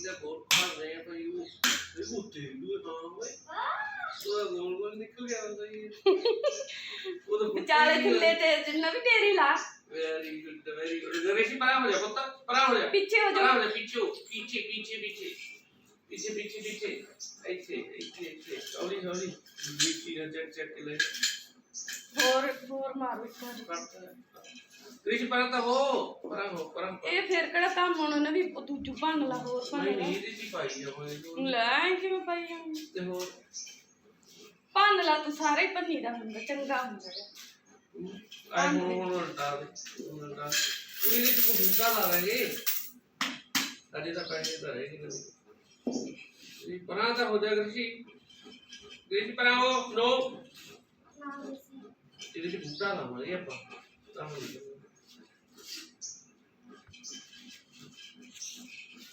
ਦਾ ਬਹੁਤ ਭਰ ਰਹੇ ਆ ਭਾਈ ਉਹ। ਇਹ ਉੱਤੇ ਦੂਏ ਹਾਂ ਓਏ। ਉਹ ਗੋਲ ਗੋਲ ਨਿਕਲ ਗਿਆ ਹੁੰਦਾ ਜੀ ਉਹ ਤਾਂ ਵਿਚਾਲੇ ਥੱਲੇ ਤੇ ਜਿੰਨਾ ਵੀ ਢੇਰੀ ਲਾ। ਵੈਰੀ ਗੁੱਡ ਵੈਰੀ ਗੁੱਡ ਰੇਸ਼ੀ ਪਰਾਂ ਹੋ ਜਾ ਪੁੱਤ ਪਰਾਂ ਹੋ ਜਾ। ਪਿੱਛੇ ਹੋ ਪਰਾਂ ਜਾ ਜਾ ਪਿੱਛੇ ਪਿੱਛੇ ਪਿੱਛੇ ਪਿੱਛੇ। ਪਿੱਛੇ ਪਿੱਛੇ ਪਿੱਛੇ। ਇੱਥੇ ਇੱਥੇ ਇੱਥੇ। ਹੌਲੀ ਹੌਲੀ ਬੀਟੀ ਨਾਲ ਚੱਕ ਕੇ ਲੈ ਹੋਰ ਹੋਰ ਮਾਰੋ ਇੱਕ ਵਾਰ। ਰੇਸ਼ੀ ਪਰਾਂ ਤਾਂ ਹੋ ਪਰਾਂ ਹੋ ਪਰਾਂ ਪਰਾਂ। ਇਹ ਫਿਰ ਕਿਹੜਾ ਕੰਮ ਹੋਣਾ ਨਾ ਵੀ ਦੂਜੂ ਭੰਨ ਲਾ ਹੋਰ ਭੰਨ ਨਹੀਂ ਲਾ। ਨਹੀਂ ਇਹਦੇ ਚ ਹੀ ਪਾਈ ਆ ਹੋਏ ਲੈ ਕਿਵੇਂ ਪਾਈ ਜਾਂਦੀ? ਤੇ ਹੋਰ? ਭੰਨ ਲਾ ਤੂੰ ਸਾਰੇ ਭੰਨੀ ਦਾ ਹੁੰਦਾ ਚੰਗਾ ਹੁੰਦਾ ਗਾ। ਆਈ ਹੁਣ ਹੁਣ ਉਲਟਾ ਦੇ ਹੁਣ ਉਲਟਾ ਉਹ ਇਹਦੇ ਚ ਬੂਟਾ ਲਾ ਲਾਂਗੇ। ਅਜੇ ਤਾਂ ਪੈਸੇ ਤਾਂ ਰਹੇ ਨਹੀਂ ਇਹ ਪਰਾਂ ਤਾਂ ਹੋ ਜਾ। ਗ੍ਰਿਸ਼ੀ ਗ੍ਰਿਸ਼ੀ ਪਰਾਂ ਹੋ ਨੋ। ਇਹਦੇ ਚ ਬੂਟਾ ਲਾਵਾਂਗੇ ਆਪਾਂ। ਤਾਂ ਹੋ ਜਾਊਗਾ।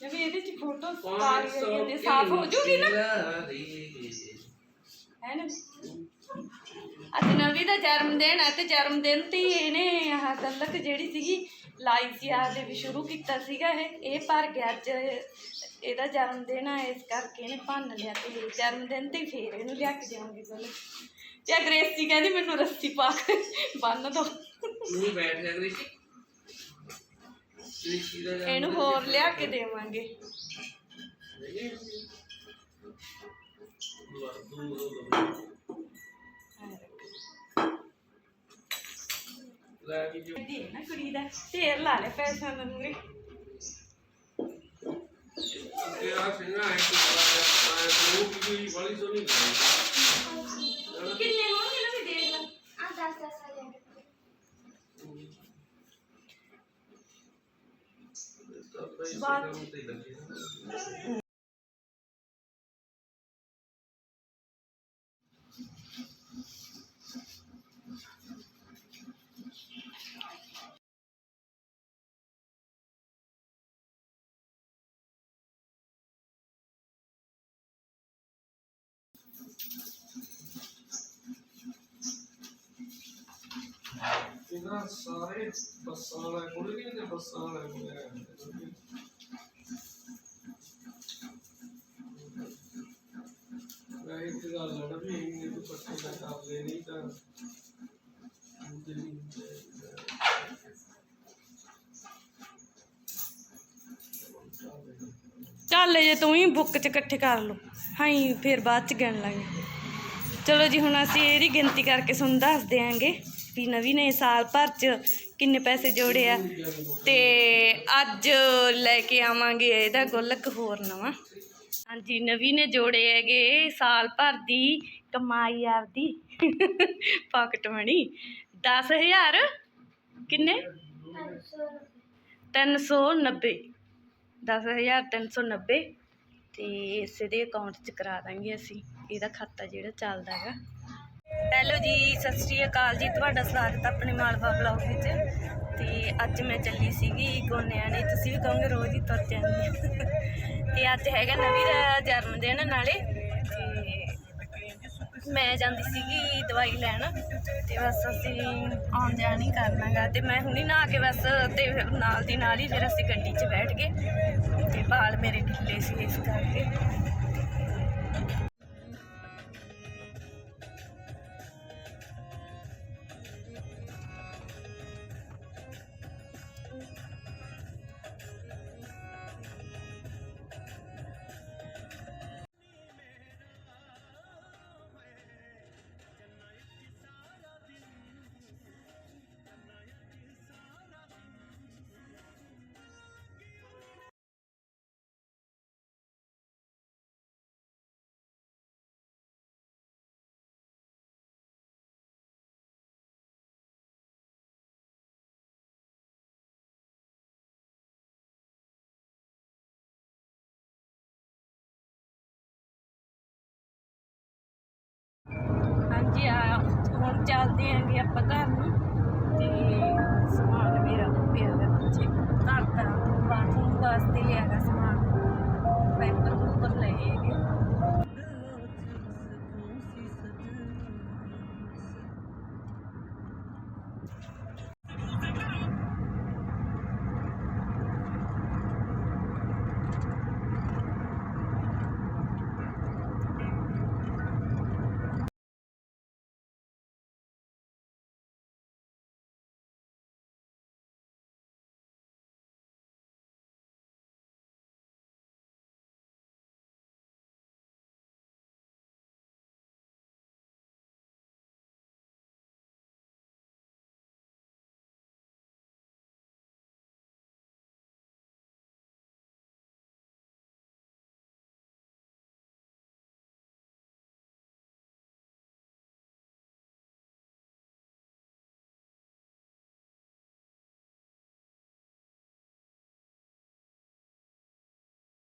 ਜੇ ਵੀ ਇਹਦੇ ਚ ਫੋਟੋ ਸਾਰੀ ਜਾਂਦੀ ਸਾਫ਼ ਹੋ ਜੂਗੀ ਨਾ। ਹੈ ਨਾ? ਅੱਜ ਨਵੀਂ ਦਾ ਜਨਮ ਦਿਨ ਹੈ ਤੇ ਜਨਮ ਦਿਨ ਤੇ ਇਹਨੇ ਆਹ ਤਲਕ ਜਿਹੜੀ ਸੀਗੀ ਲਾਈ ਸੀ ਆਹ ਦੇ ਵੀ ਸ਼ੁਰੂ ਕੀਤਾ ਸੀਗਾ ਇਹ। ਇਹ ਗਿਆ ਅੱਜ ਇਹਦਾ ਜਨਮ ਦਿਨ ਆ ਇਸ ਕਰਕੇ ਇਹਨੇ ਭੰਨ ਲਿਆ ਤੇ ਜਨਮ ਦਿਨ ਤੇ ਫੇਰ ਇਹਨੂੰ ਲਿਆ ਕੇ ਜਾਵਾਂਗੇ ਚਲੋ ਤੇ ਗ੍ਰੇਸੀ ਕਹਿੰਦੀ ਮੈਨੂੰ ਰੱਸੀ ਪਾ ਕੇ ਬੰਨ ਦੋ। ਬੈਠ ਜਾ ਗ੍ਰਿਸ਼ੀ ਇਹਨੂੰ ਹੋਰ ਲਿਆ ਕੇ ਦੇਵਾਂਗੇ। ਦੇ ਨਾ ਕੁੜੀ ਦਾ ਢੇਰ ਲਾ ਲੈ ਪੈਸਾ ਮੰਗਰੇ ਤੇ ਆ ਸਿੰਘਾ ਹੈ ਕਿ ਮੈਂ ਕੋਈ ਵਾਲੀ ਸੋਣੀ ਕਿੰਨੇ ਹੋਣਗੇ ਤੁਸੀਂ ਦੇਖ ਲਓ ਆ 10 10 bate. ਇਹਨਾਂ ਸਾਰੇ ਬੱਸਾਂ ਵਾਲੇ ਕੋਲ ਵੀ ਤੇ ਬੱਸਾਂ ਵਾਲੇ ਕੋਲ ਹੈ ਮੈਂ ਇੱਕ ਗੱਲ ਲੜ ਵੀ ਇਹਨੇ ਤੋਂ ਪੱਟੇ ਦਾ ਕਰ ਲੈ ਨਹੀਂ ਤਾਂ ਦਿੱਲੀ ਚੱਲ ਜੇ ਤੂੰ ਹੀ ਬੁੱਕ 'ਚ ਇਕੱਠੇ ਕਰ ਲਓ ਹਾਂ ਫਿਰ ਬਾਅਦ 'ਚ ਗਿਣ ਲਾਂਗੇ। ਚਲੋ ਜੀ, ਹੁਣ ਅਸੀਂ ਇਹਦੀ ਗਿਣਤੀ ਕਰਕੇ ਤੁਹਾਨੂੰ ਦੱਸ ਦਿਆਂਗੇ। ਵੀ ਨਵੀਂ ਨੇ, ਸਾਲ ਭਰ 'ਚ ਕਿੰਨੇ ਪੈਸੇ ਜੋੜੇ ਆ। ਤੇ ਅੱਜ ਲੈ ਕੇ ਆਵਾਂਗੇ ਇਹਦਾ ਗੁੱਲਕ ਹੋਰ ਨਵਾਂ। ਹਾਂਜੀ, ਨਵੀਂ ਨੇ ਜੋੜੇ ਹੈਗੇ, ਸਾਲ ਭਰ ਦੀ ਕਮਾਈ ਆਪਦੀ। ਪਾਕਟ ਮਣੀ 10000 ਕਿੰਨੇ? 390 10390 ਤੇ ਇਸੇ ਦੇ ਅਕਾਊਂਟ 'ਚ ਕਰਾ ਦਾਂਗੇ ਅਸੀਂ। ਇਹਦਾ ਖਾਤਾ ਜਿਹੜਾ ਚੱਲਦਾ ਹੈਗਾ। ਹੈਲੋ ਜੀ, ਸਤਿ ਸ਼੍ਰੀ ਅਕਾਲ ਜੀ। ਤੁਹਾਡਾ ਸਵਾਗਤ ਹੈ ਆਪਣੇ ਮਾਲਵਾ ਬਲੌਗ ਵਿੱਚ। ਤੇ ਅੱਜ ਮੈਂ ਚੱਲੀ ਸੀਗੀ ਗੋਨਿਆਂ ਨੇ। ਤੁਸੀਂ ਵੀ ਕਹੋਗੇ ਰੋਜ਼ ਹੀ ਤੁਰ ਜਾਂਦੀ ਹਾਂ। ਤੇ ਅੱਜ ਹੈਗਾ ਨਵੀਂ ਦਾ ਜਨਮ ਦਿਨ ਨਾਲੇ। ਤੇ ਮੈਂ ਜਾਂਦੀ ਸੀਗੀ ਦਵਾਈ ਲੈਣ। ਤੇ ਬਸ ਅਸੀਂ ਆਉਣ ਜਾਣ ਹੀ ਕਰਨਾਗਾ। ਤੇ ਮੈਂ ਹੁਣੀ ਨਹਾ ਕੇ ਬਸ ਤੇ ਨਾਲ ਦੀ ਨਾਲ ਹੀ ਫਿਰ ਅਸੀਂ ਗੱਡੀ 'ਚ ਬੈਠ ਗਏ। ਤੇ ਬਾਲ ਮੇਰੇ ਢਿੱਲੇ ਸੀ ਇਸ ਕਰਕੇ। ਹਾਂਜੀ ਆ, ਹੁਣ ਚੱਲਦੇ ਆਂਗੇ ਆਪਾਂ ਘਰ ਨੂੰ। ਤੇ ਸਮਾਨ ਮੇਰਾ ਪਿਆ ਹੈ ਪਿੱਛੇ ਘਰ ਦਾ ਬਾਥਰੂਮ ਵਾਸਤੇ ਲਿਆਗਾ ਸਮਾਨ। ਪੈਪਰ ਉੱਪਰ ਲਏ ਹੈਗੇ।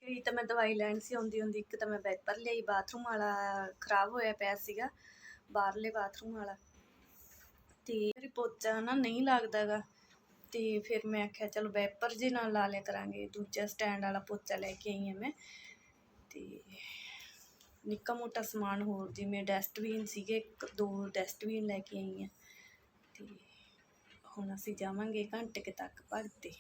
ਲਈ ਤਾਂ ਮੈਂ ਦਵਾਈ ਲੈਣ ਸੀ, ਆਉਂਦੀ ਹੁੰਦੀ ਇੱਕ ਤਾਂ ਮੈਂ ਵੈਪਰ ਲਈ ਬਾਥਰੂਮ ਵਾਲਾ ਖਰਾਬ ਹੋਇਆ ਪਿਆ ਸੀਗਾ, ਬਾਹਰਲੇ ਬਾਥਰੂਮ ਵਾਲਾ। ਤੇ ਮੇਰੀ ਪੋਚਾ ਨਾ ਨਹੀਂ ਲੱਗਦਾਗਾ, ਤੇ ਫਿਰ ਮੈਂ ਆਖਿਆ ਚਲੋ ਵੈਪਰ ਜੇ, ਨਾਲ ਲਾ ਲਿਆ ਕਰਾਂਗੇ, ਦੂਜਾ ਸਟੈਂਡ ਵਾਲਾ ਪੋਚਾ ਲੈ ਕੇ ਆਈ ਹਾਂ ਮੈਂ। ਤੇ ਨਿੱਕਾ ਮੋਟਾ ਸਮਾਨ ਹੋਰ ਜਿਵੇਂ ਡਸਟਬਿਨ ਸੀਗੇ, ਇੱਕ, ਦੋ ਡਸਟਬਿਨ ਲੈ ਕੇ ਆਈ ਹਾਂ। ਤੇ ਹੁਣ ਅਸੀਂ ਜਾਵਾਂਗੇ ਘੰਟੇ ਕੁ ਤੱਕ ਭਗਤੇ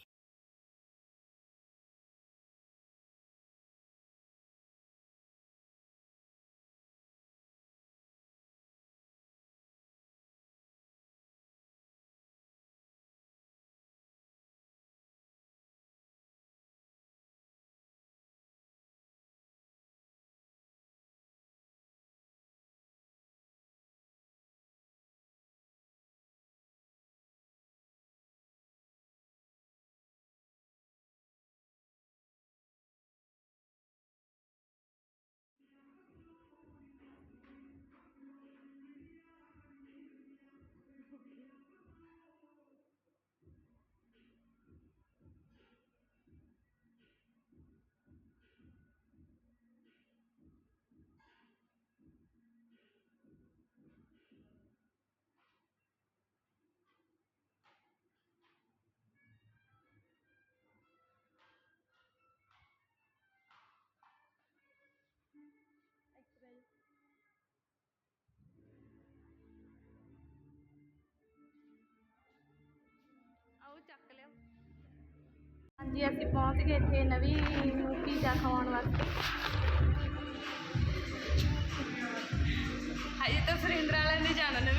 ਹਾਂਜੀ, ਅਸੀਂ ਪਹੁੰਚ ਗਏ ਇੱਥੇ ਨਵੀਂ ਨੂੰ ਪੀਜ਼ਾ ਖਵਾਉਣ ਵਾਸਤੇ। ਹਜੇ ਤਾਂ ਸੁਰਿੰਦਰ ਵਾਲਿਆਂ ਨੇ ਜਾਣਾ ਨਵੀਂ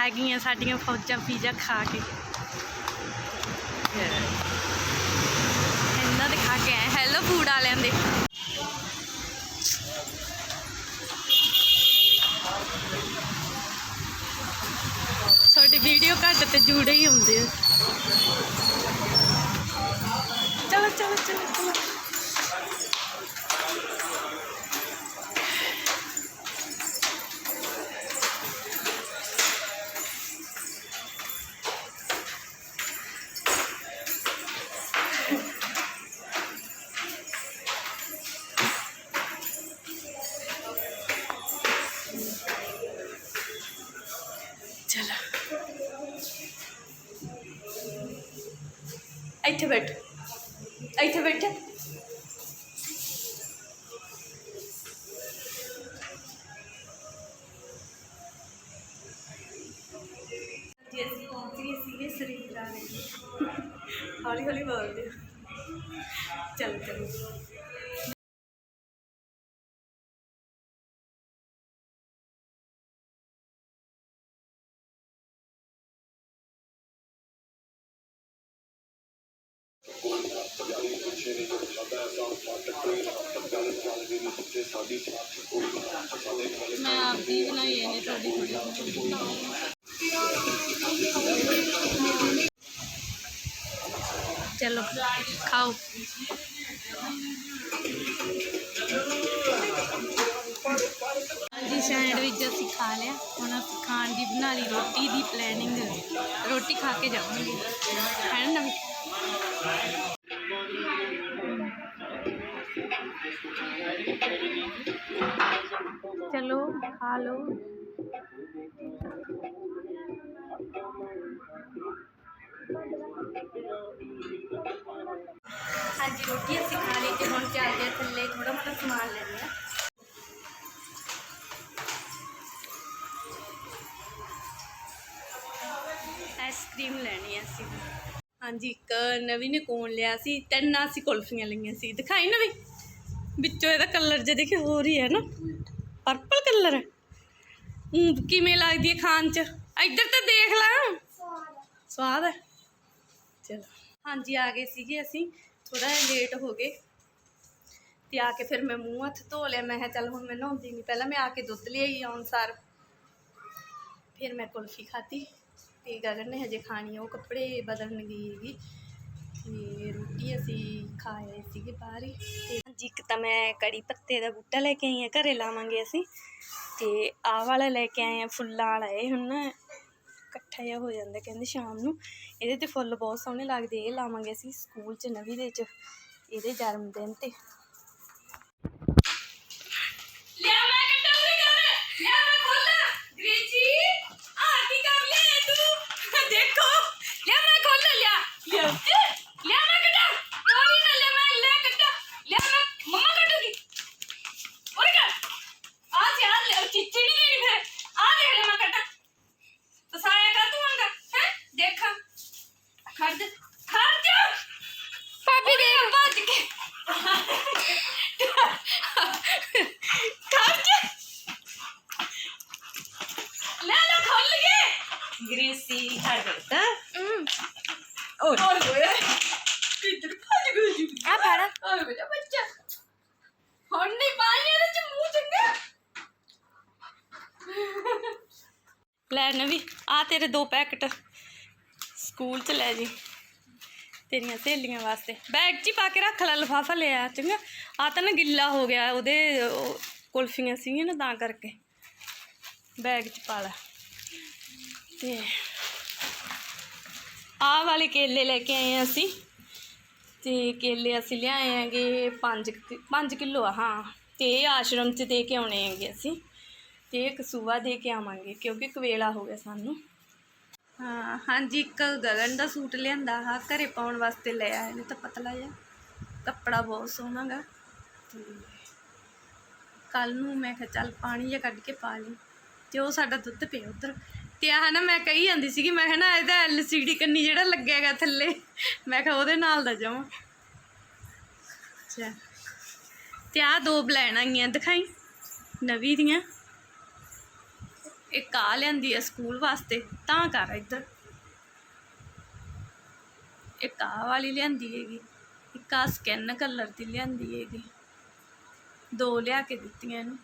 ਆ ਗਈਆਂ ਸਾਡੀਆਂ ਫੌਜਾਂ ਪੀਜ਼ਾ ਖਾ ਕੇ। ਇਹਨਾਂ ਦੇ ਖਾ ਕੇ ਆਏ ਹੈਲੋ ਫੂਡ ਵਾਲਿਆਂ ਦੇ। ਤੁਹਾਡੀ ਵੀਡੀਓ ਘੱਟ ਤੇ ਜੂੜੇ ਹੀ ਹੁੰਦੇ ਆ। ਚਲੋ ਚਲੋ ਚਲੋ। ਇੱਥੇ ਬੈਠ ਇੱਥੇ ਬੈਠ। ਮੈਂ ਆਪਦੀ ਬਣਾਈ ਇਹਨੇ ਤੁਹਾਡੀ ਥੋੜੀ ਚਲੋ, ਖਾਓ। ਹਾਂਜੀ, ਸੈਂਡਵਿਚ ਅਸੀਂ ਖਾ ਲਿਆ। ਹੁਣ ਅਸੀਂ ਖਾਣ ਦੀ ਬਣਾ ਲਈ ਰੋਟੀ ਦੀ ਪਲੈਨਿੰਗ ਰੋਟੀ ਖਾ ਕੇ ਜਾਵਾਂਗੇ। ਹੈ ਨਾ ਨਵੀਂ? चलो, खा लो। हाँ जी, रोटी सिखा लीजिए हम चल गए थले थोड़ा मतलब समान ले आइसक्रीम लैनी है सिर्फ़ ਹਾਂਜੀ, ਇੱਕ ਨਵੀਂ ਨੇ ਕੋਣ ਲਿਆ ਸੀ, ਤਿੰਨ ਅਸੀਂ ਕੁਲਫੀਆਂ ਲਈਆਂ ਸੀ। ਦਿਖਾਈ ਨਵੀਂ ਵਿੱਚੋਂ ਇਹਦਾ ਕਲਰ ਜੇ ਦੇਖੇ ਹੋਰ ਹੀ ਹੈ ਨਾ। ਪਰਪਲ ਕਲਰ ਊਂ ਕਿਵੇਂ ਲੱਗਦੀ ਹੈ ਖਾਣ ਚ? ਇੱਧਰ ਤਾਂ ਦੇਖ ਲੈ। ਸਵਾਦ ਹੈ। ਚਲੋ। ਹਾਂਜੀ, ਆ ਗਏ ਸੀਗੇ ਅਸੀਂ। ਥੋੜਾ ਜਿਹਾ ਲੇਟ ਹੋ ਗਏ। ਤੇ ਆ ਕੇ ਫਿਰ ਮੈਂ ਮੂੰਹ ਹੱਥ ਧੋ ਲਿਆ। ਮੈਂ ਕਿਹਾ ਚੱਲ ਹੁਣ ਮੈਂ ਨਹਾਉਂਦੀ ਨਹੀਂ ਪਹਿਲਾਂ ਮੈਂ ਆ ਕੇ ਦੁੱਧ ਲਿਆਈ ਆਉਣ ਸਾਰ। ਫਿਰ ਮੈਂ ਕੁਲਫੀ ਖਾਧੀ। ਤੇ ਗਗਨ ਨੇ ਹਜੇ ਖਾਣੀ ਆ, ਉਹ ਕੱਪੜੇ ਬਦਲਣ ਗਈ ਹੈਗੀ ਤੇ ਰੋਟੀ ਅਸੀਂ ਖਾਏ ਸੀਗੇ ਬਾਹਰ ਹੀ। ਤੇ ਹਾਂਜੀ, ਇੱਕ ਤਾਂ ਮੈਂ ਕੜੀ ਪੱਤੇ ਦਾ ਬੂਟਾ ਲੈ ਕੇ ਆਈ ਆ ਘਰੇ ਲਾਵਾਂਗੇ ਅਸੀਂ। ਤੇ ਆਹ ਵਾਲਾ ਲੈ ਕੇ ਆਏ ਆ ਫੁੱਲਾਂ ਵਾਲਾ, ਇਹ ਹੁਣ ਨਾ ਇਕੱਠਾ ਜਿਹਾ ਹੋ ਜਾਂਦਾ ਕਹਿੰਦੇ ਸ਼ਾਮ ਨੂੰ। ਇਹਦੇ ਤੇ ਫੁੱਲ ਬਹੁਤ ਸੋਹਣੇ ਲੱਗਦੇ, ਇਹ ਲਾਵਾਂਗੇ ਅਸੀਂ ਸਕੂਲ 'ਚ ਨਵੀਂ ਦੇ 'ਚ, ਇਹਦੇ ਜਨਮ ਦਿਨ ਤੇ। ਲਿਆ ਮੈਂ ਕੱਟਾ, ਉਰੇ ਕਰ ਲਿਆ ਮੈਂ ਖੋਲਾ ਗ੍ਰੀਚੀ ਆ ਕੀ ਕਰ ਲਿਆ ਤੂੰ ਦੇਖੋ ਲਿਆ ਮੈਂ ਖੋਲਾ ਲਿਆ ਲਿਆ ਲਿਆ ਮੈਂ ਕੱਟਾ ਕੋਈ ਨਾ ਲਿਆ ਮੈਂ ਲੈ ਕੱਟਾ ਲਿਆ ਮੈਂ ਮੰਮਾ ਕੱਟੂਗੀ ਉਰੇ ਕਰ ਆ ਸੀ ਆ ਲੈ ਚਿੱਚੀ ਨਹੀਂ ਦੇਣੀ ਫਿਰ ਆ ਦੇਖ ਲੈ ਮੈਂ ਕੱਟਾ ਫਸਾਇਆ ਕਰ ਤੂੰ ਆਂਗਾ ਹੈ ਦੇਖਾਂ ਖੜ ਜਾ ਖੜ ਜਾ ਭਾਬੀ ਦੇ ਭੱਜ ਕੇ ਖੜ ਜਾ ਲੈ ਲੈ ਖੋਲ ਗਏ ਗ੍ਰੀਸੀ ਖੜ ਬੇਟਾ ਓਏ ਓਏ ਕਿੱਧਰ ਭੱਜ ਗਈ ਜੀ? ਆ ਫੜ। ਓਏ ਬੇਟਾ ਬੱਚਾ। ਹੁਣ ਨਹੀਂ ਪਾਣੀ ਇਹਦੇ ਚ ਮੂੰਹ ਚੰਗਾ। ਲੈ ਨਵੀ ਆ ਤੇਰੇ ਦੋ ਪੈਕਟ। ਸਕੂਲ ਚ ਲੈ ਜੀ। ਤੇਰੀਆਂ ਸਹੇਲੀਆਂ ਵਾਸਤੇ। ਬੈਗ 'ਚ ਹੀ ਪਾ ਕੇ ਰੱਖ ਲੈ ਲਫਾਫਾ ਲੈ ਆ ਚੰਗਾ। ਆ ਤਾਂ ਨਾ ਗਿੱਲਾ ਹੋ ਗਿਆ ਉਹਦੇ ਉਹ ਕੁਲਫੀਆਂ ਸੀਗੀਆਂ ਨਾ ਤਾਂ ਕਰਕੇ। ਬੈਗ 'ਚ ਪਾ ਲੈ। ਤੇ ਆਹ ਵਾਲੇ ਕੇਲੇ ਲੈ ਕੇ ਆਏ ਹਾਂ ਅਸੀਂ। ਤੇ ਕੇਲੇ ਅਸੀਂ ਲਿਆਏ ਹੈਗੇ 5 5 ਕਿਲੋ ਆ, ਹਾਂ। ਤੇ ਇਹ ਆਸ਼ਰਮ 'ਚ ਦੇ ਕੇ ਆਉਣੇ ਹੈਗੇ ਅਸੀਂ। ਤੇ ਇੱਕ ਸੂਆ ਦੇ ਕੇ ਆਵਾਂਗੇ, ਕਿਉਂਕਿ ਕਵੇਲਾ ਹੋ ਗਿਆ ਸਾਨੂੰ। ਹਾਂ, ਹਾਂਜੀ, ਇੱਕ ਗਗਨ ਦਾ ਸੂਟ ਲਿਆਂਦਾ ਹਾਂ ਘਰੇ ਪਾਉਣ ਵਾਸਤੇ ਲੈ ਆਏ ਨੇ ਤਾਂ ਪਤਲਾ ਜਿਹਾ। ਕੱਪੜਾ ਬਹੁਤ ਸੋਹਣਾ ਗਾ। ਤੇ ਕੱਲ ਨੂੰ ਮੈਂ ਕਿਹਾ ਚੱਲ ਪਾਣੀ ਜਿਹਾ ਕੱਢ ਕੇ ਪਾ ਲਈ। ਤੇ ਉਹ ਸਾਡਾ ਦੁੱਧ ਪਿਆ ਉਧਰ। ਤੇ ਆਹ ਨਾ ਮੈਂ ਕਹੀ ਜਾਂਦੀ ਸੀਗੀ, ਮੈਂ ਕਿਹਾ ਨਾ, ਇਹਦਾ ਐਲਸੀਡੀ ਕੰਨੀ ਜਿਹੜਾ ਲੱਗਿਆਗਾ ਥੱਲੇ। ਮੈਂ ਕਿਹਾ ਉਹਦੇ ਨਾਲ ਦਾ ਜਾਵਾਂ। ਅੱਛਾ। ਤੇ ਆਹ ਦੋ ਬਲੈਣ ਆਈਆਂ, ਦਿਖਾਈ। ਨਵੀਂ ਦੀਆਂ। ਇੱਕ ਆ ਲਿਆਂਦੀ ਆ ਸਕੂਲ ਵਾਸਤੇ, ਤਾਂ ਕਰ ਇੱਧਰ। ਇੱਕ ਆ ਵਾਲੀ ਲਿਆਂਦੀ ਹੈਗੀ, ਇੱਕ ਆ ਸਕੈਨ ਕਲਰ ਦੀ ਲਿਆਂਦੀ ਹੈਗੀ। ਦੋ ਲਿਆ ਕੇ ਦਿੱਤੀਆਂ ਇਹਨੂੰ।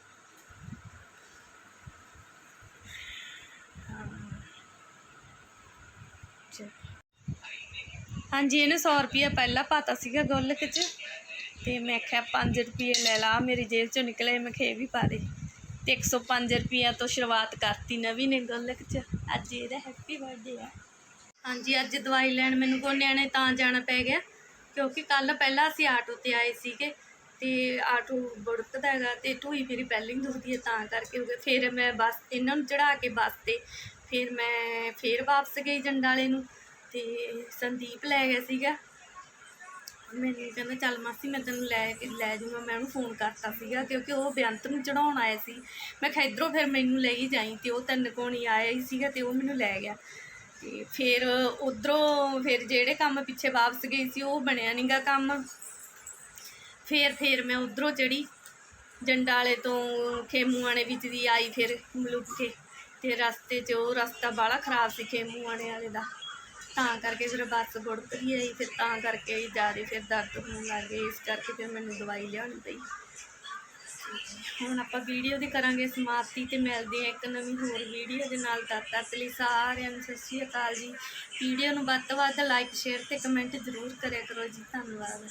ਹਾਂਜੀ, ਇਹਨੇ 100 ਰੁਪਿਆ ਪਹਿਲਾਂ ਪਾਤਾ ਸੀਗਾ ਗੁੱਲਕ 'ਚ। ਤੇ ਮੈਂ ਕਿਹਾ 5 ਰੁਪਏ ਲੈ ਲਾ ਮੇਰੀ ਜੇਬ 'ਚੋਂ ਨਿਕਲੇ, ਮੈਂ ਕਿਹਾ ਇਹ ਵੀ ਪਾ ਦੇ। ਤੇ 105 ਰੁਪਿਆ ਤੋਂ ਸ਼ੁਰੂਆਤ ਕਰਤੀ ਨਵੀਂ ਨੇ ਗੁੱਲਕ 'ਚ। ਅੱਜ ਇਹਦਾ ਹੈਪੀ ਬਰਥਡੇ ਆ। ਹਾਂਜੀ, ਅੱਜ ਦਵਾਈ ਲੈਣ ਮੈਨੂੰ ਗੋਨਿਆਂ ਨੇ ਤਾਂ ਜਾਣਾ ਪੈ ਗਿਆ, ਕਿਉਂਕਿ ਕੱਲ ਪਹਿਲਾਂ ਅਸੀਂ ਆਟੋ ਤੇ ਆਏ ਸੀਗੇ। ਤੇ ਆਟੋ ਬੁੜਕਦਾ ਹੈਗਾ ਤੇ ਢੂਈ ਮੇਰੀ ਪਹਿਲਾਂ ਹੀ ਦੁਖਦੀ ਹੈ, ਤਾਂ ਕਰਕੇ ਹੋ ਗਿਆ। ਫਿਰ ਮੈਂ ਬੱਸ, ਇਹਨਾਂ ਨੂੰ ਚੜਾ ਕੇ ਬੱਸ ਤੇ, ਫਿਰ ਮੈਂ ਫਿਰ ਵਾਪਸ ਗਈ ਜੰਡਾਲੇ ਨੂੰ। ਤੇ ਸੰਦੀਪ ਲੈ ਗਿਆ ਸੀਗਾ। ਮੈਨੂੰ ਕਹਿੰਦਾ, ਚੱਲ ਮਾਸੀ, ਮੈਂ ਤੈਨੂੰ ਲੈ ਕੇ, ਲੈ ਜਾਊਂਗਾ। ਮੈਂ ਉਹਨੂੰ ਫੋਨ ਕਰਤਾ ਸੀਗਾ ਕਿਉਂਕਿ ਉਹ ਬੇਅੰਤ ਨੂੰ ਚੜਾਉਣ ਆਇਆ ਸੀ। ਮੈਂ ਕਿਹਾ, ਇੱਧਰੋਂ ਫਿਰ ਮੈਨੂੰ ਲੈ ਹੀ ਜਾਈ ਤੇ ਉਹ ਤਿੰਨ ਕੋਣੀ ਆਇਆ ਹੀ ਸੀਗਾ ਤੇ ਉਹ ਮੈਨੂੰ ਲੈ ਗਿਆ। ਤੇ ਫਿਰ ਉਧਰੋਂ ਫਿਰ ਜਿਹੜੇ ਕੰਮ ਪਿੱਛੇ ਵਾਪਸ ਗਈ ਸੀ, ਉਹ ਬਣਿਆ ਨਹੀਂਗਾ ਕੰਮ। ਫਿਰ ਫਿਰ ਮੈਂ ਉਧਰੋਂ ਚੜੀ ਜੰਡਾਲੇ ਤੋਂ ਖੇਮੂਆਣੇ ਵਿੱਚ ਦੀ ਆਈ ਫਿਰ ਮਲੁੱਕ ਕੇ। ਤੇ ਰਸਤੇ 'ਚ ਉਹ ਰਸਤਾ ਬਾਹਲਾ ਖਰਾਬ ਸੀ ਖੇਮੂਆਣੇ ਵਾਲੇ ਦਾ। ਤਾਂ ਕਰਕੇ ਫਿਰ ਬੱਸ ਹੈ ਜੀ, ਫਿਰ ਤਾਂ ਕਰਕੇ ਹੀ ਜ਼ਿਆਦਾ ਫਿਰ ਦਰਦ ਹੋਣ ਲੱਗ ਗਈ, ਇਸ ਕਰਕੇ ਫਿਰ ਮੈਨੂੰ ਦਵਾਈ ਲਿਆਉਣੀ ਪਈ। ਹੁਣ ਆਪਾਂ ਵੀਡੀਓ ਦੀ ਕਰਾਂਗੇ ਸਮਾਪਤੀ ਤੇ ਮਿਲਦੇ ਹਾਂ ਇੱਕ ਨਵੀਂ ਹੋਰ ਵੀਡੀਓ ਦੇ ਨਾਲ। ਤਦ ਤੱਕ ਲਈ ਸਾਰਿਆਂ ਨੂੰ ਸਤਿ ਸ਼੍ਰੀ ਅਕਾਲ ਜੀ। ਵੀਡੀਓ ਨੂੰ ਵੱਧ ਤੋਂ ਵੱਧ ਲਾਈਕ ਸ਼ੇਅਰ ਤੇ ਕਮੈਂਟ ਜ਼ਰੂਰ ਕਰਿਆ ਕਰੋ ਜੀ। ਧੰਨਵਾਦ।